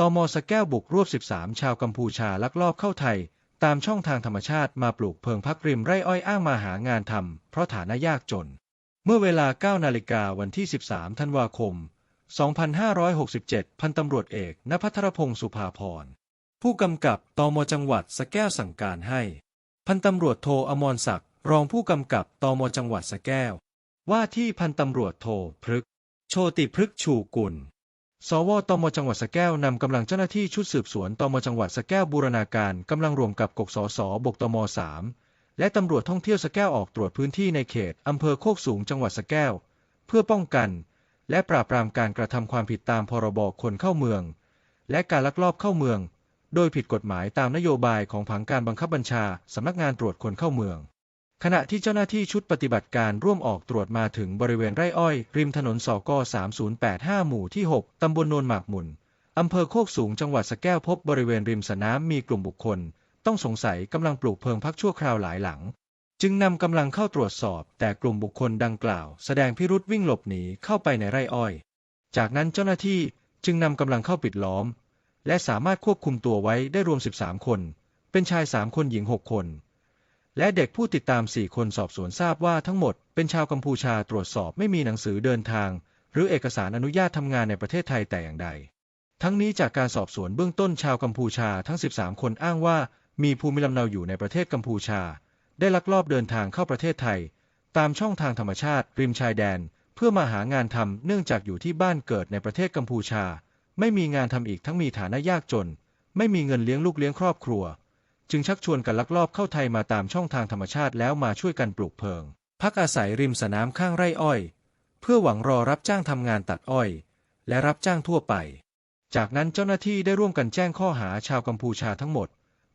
ตอมอสแก้วบุกรวบ 13 ชาวกัมพูชาลักลอบเข้าไทย ตามช่องทางธรรมชาติมาปลูกเพิงพักริมไร่อ้อยอ้างมาหางานทำเพราะฐานะยากจน เมื่อเวลา 9 นาฬิกาวันที่ 13 ธันวาคม 2567 พันตำรวจเอกณพัทรพงศ์สุภาพร ผู้กำกับตอมจังหวัดสแก้วสั่งการให้ พันตำรวจโทอมรศักดิ์รองผู้กำกับตอมจังหวัดสแก้ว ว่าที่พันตำรวจโทพฤกโชติพฤกชูกุล สวตมจังหวัดสแก้วนำกำลังเจ้าหน้าที่ชุดสืบสวนตมจังหวัดสแก้วบูรณาการกำลังรวมกับกกสสบกตมสามและตำรวจท่องเที่ยวสแก้วออกตรวจพื้นที่ในเขตอำเภอโคกสูงจังหวัดสแก้ว เพื่อป้องกัน และปราบปรามการกระทำความผิดตามพรบคนเข้าเมือง และการลักลอบเข้าเมือง โดยผิดกฎหมายตามนโยบายของผังการบังคับบัญชาสำนักงานตรวจคนเข้าเมือง ขณะที่เจ้าหน้าที่ชุดปฏิบัติการร่วมออกตรวจมาถึงบริเวณไร่อ้อย ริมถนนสก3085 หมู่ที่ 6 ตำบลโนนหมากมุนอำเภอโคกสูงจังหวัดสแก้วพบบริเวณริมสระน้ำมีกลุ่มบุคคล ต้องสงสัยกำลังปลูกเพิงพักชั่วคราวหลายหลัง จึงนำกำลังเข้าตรวจสอบ แต่กลุ่มบุคคลดังกล่าว แสดงพิรุษวิ่งหลบหนีเข้าไปในไร่อ้อย จากนั้นเจ้าหน้าที่จึงนำกำลังเข้าปิดล้อม และสามารถควบคุมตัวไว้ได้รวม 13 คน เป็นชาย 3 คนหญิง 6 คน และเด็กผู้ติดตาม 4 คนสอบสวนทราบว่าทั้งหมดเป็นชาวกัมพูชาตรวจสอบไม่มีหนังสือเดินทาง หรือเอกสารอนุญาตทำงานในประเทศไทยแต่อย่างใด ทั้งนี้จากการสอบสวนเบื้องต้นชาวกัมพูชาทั้ง 13 คนอ้างว่า มีภูมิลำเนาอยู่ในประเทศกัมพูชา ได้ลักลอบเดินทางเข้าประเทศไทย ตามช่องทางธรรมชาติริมชายแดน เพื่อมาหางานทำเนื่องจากอยู่ที่บ้านเกิดในประเทศกัมพูชา ไม่มีงานทำอีกทั้งมีฐานะยากจน ไม่มีเงินเลี้ยงลูกเลี้ยงครอบครัว จึงชักชวนกันลักลอบเข้าไทยมาตามช่องทางธรรมชาติแล้วมาช่วยกันปลูกเพิง พักอาศัยริมสนามข้างไร่อ้อย เพื่อหวังรอรับจ้างทำงานตัดอ้อย และรับจ้างทั่วไป จากนั้นเจ้าหน้าที่ได้ร่วมกันแจ้งข้อหาชาวกัมพูชาทั้งหมด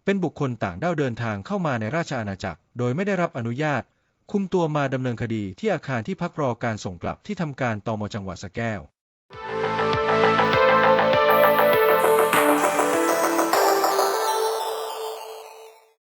เป็นบุคคลต่างด้าวเดินทางเข้ามาในราชอาณาจักร โดยไม่ได้รับอนุญาต คุมตัวมาดำเนินคดีที่อาคารที่พักรอการส่งกลับที่ทำการตมจังหวัดสะแก้ว